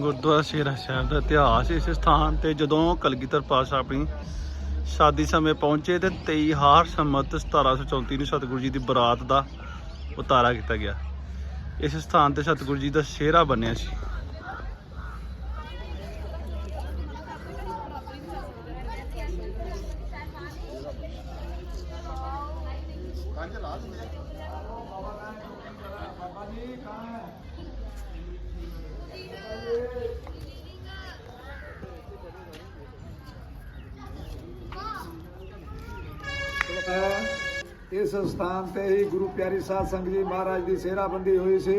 ਗੁਰਦੁਆਰਾ ਸ਼ੇਰਾ ਸਾਹਿਬ ਦਾ ਇਤਿਹਾਸ ਇਸ ਸਥਾਨ ਤੇ ਜਦੋਂ ਕਲਗੀਧਰ ਪਾਤਸ਼ਾਹ ਆਪਣੀ ਸ਼ਾਦੀ ਸਮੇਂ ਪਹੁੰਚੇ ਤੇ 23 ਹਾਰ ਸੰਮਤ 1734 ਨੂੰ ਸਤਿਗੁਰੂ ਜੀ ਦੀ ਬਰਾਤ ਦਾ ਉਤਾਰਾ ਕੀਤਾ ਗਿਆ। ਇਸ ਸਥਾਨ ਤੇ ਸਤਿਗੁਰੂ ਜੀ ਦਾ ਸ਼ੇਰਾ ਬਣਿਆ ਸੀ। ਇਸ ਸਥਾਨ ਤੇ ਹੀ ਗੁਰੂ ਪਿਆਰੀ ਸਾਧ ਸੰਗਤ ਜੀ ਮਹਾਰਾਜ ਦੀ ਸੇਰਾਬੰਦੀ ਹੋਈ ਸੀ।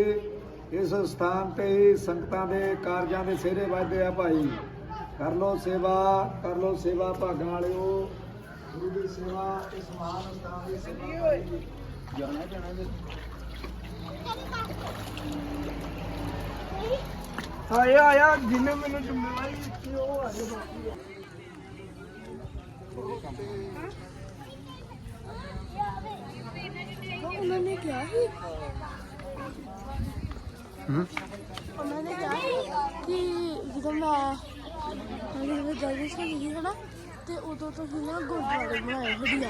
ਇਸ ਸਥਾਨ ਤੇ ਹੀ ਸੰਗਤਾਂ ਦੇ ਕਾਰਜਾਂ ਦੇ ਸੇਰੇ ਵੱਜਦੇ ਆ ਭਾਈ। ਕਰ ਲੋ ਸੇਵਾ, ਕਰ ਲੋ ਸੇਵਾ ਭਾਗਾਂ ਵਾਲਿਓ। ਗੁਰੂ ਦੀ ਸੇਵਾ, ਇਸ ਮਹਾਨ ਸਥਾਨ ਦੀ ਸੇਵਾ ਜਾਣਾ ਜਾਣਾ ਆਇਆ ਆਇਆ ਜਿੰਨੇ ਮੈਨੂੰ ਜ਼ਿੰਮੇਵਾਰੀ ਦਿੱਤੀ ਉਹ ਆ ਜਾ ਬਾਕੀ। ਉਹਨਾਂ ਨੇ ਕਿਹਾ ਸੀ ਹੂੰ। ਉਹਨਾਂ ਨੇ ਕਿਹਾ ਸੀ ਕਿ ਜਦੋਂ ਮੈਂ ਜਦੋਂ ਮੈਂ ਜਲਦੀ ਸੀ ਹਨਾ ਤੇ ਉਦੋਂ ਤੋਂ ਹੀ ਨਾ ਗੁਰਦੁਆਰੇ ਬਣਾਏ ਹੱਡੀਆਂ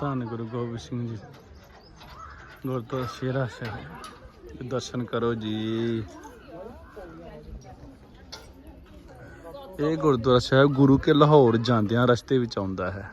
ਧੰਨ ਗੁਰੂ ਗੋਬਿੰਦ ਸਿੰਘ ਜੀ। ਗੁਰਦੁਆਰਾ ਸ਼ੇਰਾ ਸਾਹਿਬ। ਦਰਸ਼ਨ ਕਰੋ ਜੀ। ਇਹ ਗੁਰਦੁਆਰਾ ਸਾਹਿਬ ਗੁਰੂ ਕੇ ਲਾਹੌਰ ਜਾਂਦਿਆਂ ਰਸਤੇ ਵਿੱਚ ਆਉਂਦਾ ਹੈ।